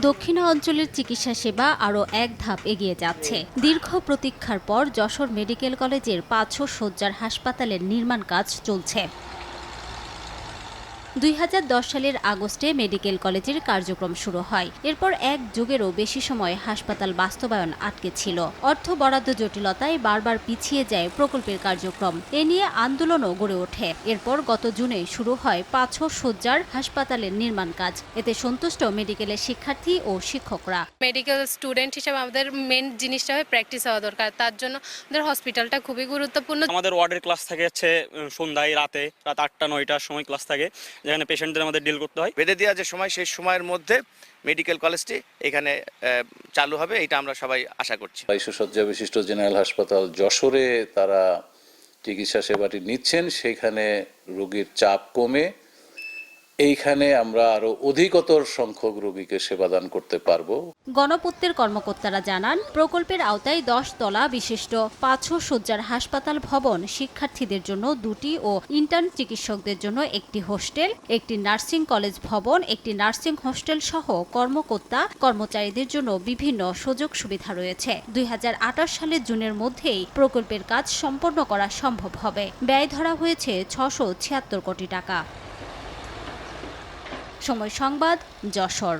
দক্ষিণাঞ্চলের চিকিৎসা সেবা আরও এক ধাপ এগিয়ে যাচ্ছে। দীর্ঘ প্রতীক্ষার পর যশোর মেডিকেল কলেজের পাঁচশো শয্যার হাসপাতালের নির্মাণ কাজ চলছে। দুই হাজার দশ সালের আগস্টে মেডিকেল কলেজের কার্যক্রম শুরু হয়। এরপর এক যুগেরও বেশি সময় হাসপাতাল বাস্তবায়ন আটকে ছিল। অর্থ বরাদ্দ জটিলতায় বারবার পিছিয়ে যায় প্রকল্পের কার্যক্রম। এ নিয়ে আন্দোলনও গড়ে ওঠে। এরপর গত জুনে শুরু হয় পাঁচশো শয্যার হাসপাতালের নির্মাণ কাজ। এতে সন্তুষ্ট মেডিকেলের শিক্ষার্থী ও শিক্ষকরা। মেডিকেল স্টুডেন্ট হিসেবে আমাদের মেন জিনিসটা হয় প্র্যাকটিস হওয়া দরকার। তার জন্য আমাদের হসপিটালটা খুবই গুরুত্বপূর্ণ। আমাদের ওয়ার্ডের ক্লাস থাকে হচ্ছে সন্ধ্যায় রাতে রাত আটটা নয়টার সময় ক্লাস থাকে। যেখানে পেশেন্টদের আমাদের ডিল করতে হয়। বেঁধে দেওয়া যে সময় সেই সময়ের মধ্যে মেডিকেল কলেজটি এখানে চালু হবে এটা আমরা সবাই আশা করছি। বাইশো শয্যা বিশিষ্ট জেনারেল হাসপাতাল যশোরে তারা চিকিৎসা সেবাটি নিচ্ছেন। সেখানে রোগীর চাপ কমে এইখানে আমরা আরও অধিকতর সংখ্যক রোগীকে সেবাদান করতে পারব। গণপূর্তের কর্মকর্তারা জানান, প্রকল্পের আওতায় দশ তলা বিশিষ্ট পাঁচশো শয্যার হাসপাতাল ভবন শিক্ষার্থীদের জন্য দুটি ও ইন্টার্ন চিকিৎসকদের জন্য একটি হোস্টেল, একটি নার্সিং কলেজ ভবন, একটি নার্সিং হোস্টেল সহ কর্মকর্তা কর্মচারীদের জন্য বিভিন্ন সুযোগ সুবিধা রয়েছে। দুই হাজার আঠাশ সালের জুনের মধ্যেই প্রকল্পের কাজ সম্পন্ন করা সম্ভব হবে। ব্যয় ধরা হয়েছে ছশো ছিয়াত্তর কোটি টাকা। সময় সংবাদ যশোর।